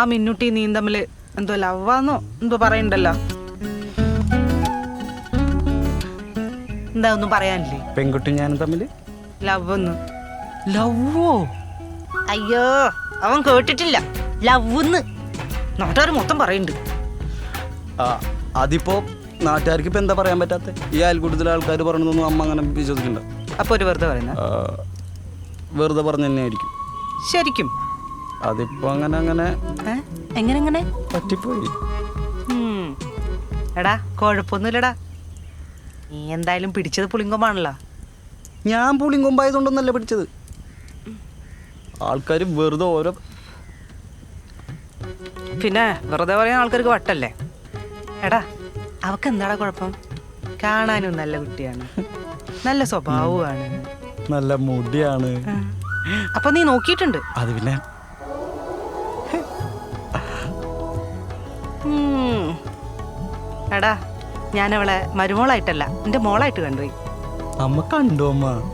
ആ മിന്നുട്ടി നീ തമ്മിൽ എന്തോ ലവാന്നോ എന്തോ പറയണ്ടല്ലോ. എന്താ ഒന്നും പറയാനില്ലേ? പെൺകുട്ടി ഞാനും തമ്മിൽ ലവ് എന്ന്. ലവോ അയ്യോ അവൻ കേട്ടിട്ടില്ല. ലവ്ന്ന് നാട്ടുകാർ മൊത്തം പറയുന്നുണ്ട് അതിപ്പോ നാട്ടുകാർക്ക് ഇപ്പൊ എന്താ പറയാൻ പറ്റാത്ത? ഈ അയൽക്കൂട്ടത്തിലെ ആൾക്കാർ പറയണതൊന്നും അമ്മ അങ്ങനെ വിശ്വസിക്കണ്ട. അപ്പൊ ഒരു വെറുതെ പറയുന്ന? ആ, വെറുതെ പറഞ്ഞു തന്നെ ആയിരിക്കും. ശരിക്കും. അതിപ്പോ അങ്ങനെ അങ്ങനെ? എങ്ങനെ എങ്ങനെ പറ്റിപ്പോയി. എടാ കുഴപ്പമൊന്നുമില്ലടാ നീ എന്തായാലും പിടിച്ചത് പുളിങ്കൊമ്പാണല്ലോ. ഞാൻ പുളിങ്കൊമ്പായതുകൊണ്ടൊന്നല്ല പിടിച്ചത്. ആൾക്കാർ വെറുതെ ഓരോ പിന്നെ വെറുതെ പറയാൻ ആൾക്കാർക്ക് വട്ടല്ലേ? എടാ അവക്ക് എന്താടാ കുഴപ്പം? കാണാനും നല്ല കുട്ടിയാണ്. നല്ല സ്വഭാവമാണ് നല്ല മുടിയാണ്. അപ്പൊ നീ നോക്കിയിട്ടുണ്ട്. അത് പിന്നെ. എടാ ഞാനവളെ മരുമോളായിട്ടല്ല എന്റെ മോളായിട്ട് കണ്ടുപോയി. അമ്മ കണ്ടോ അമ്മ.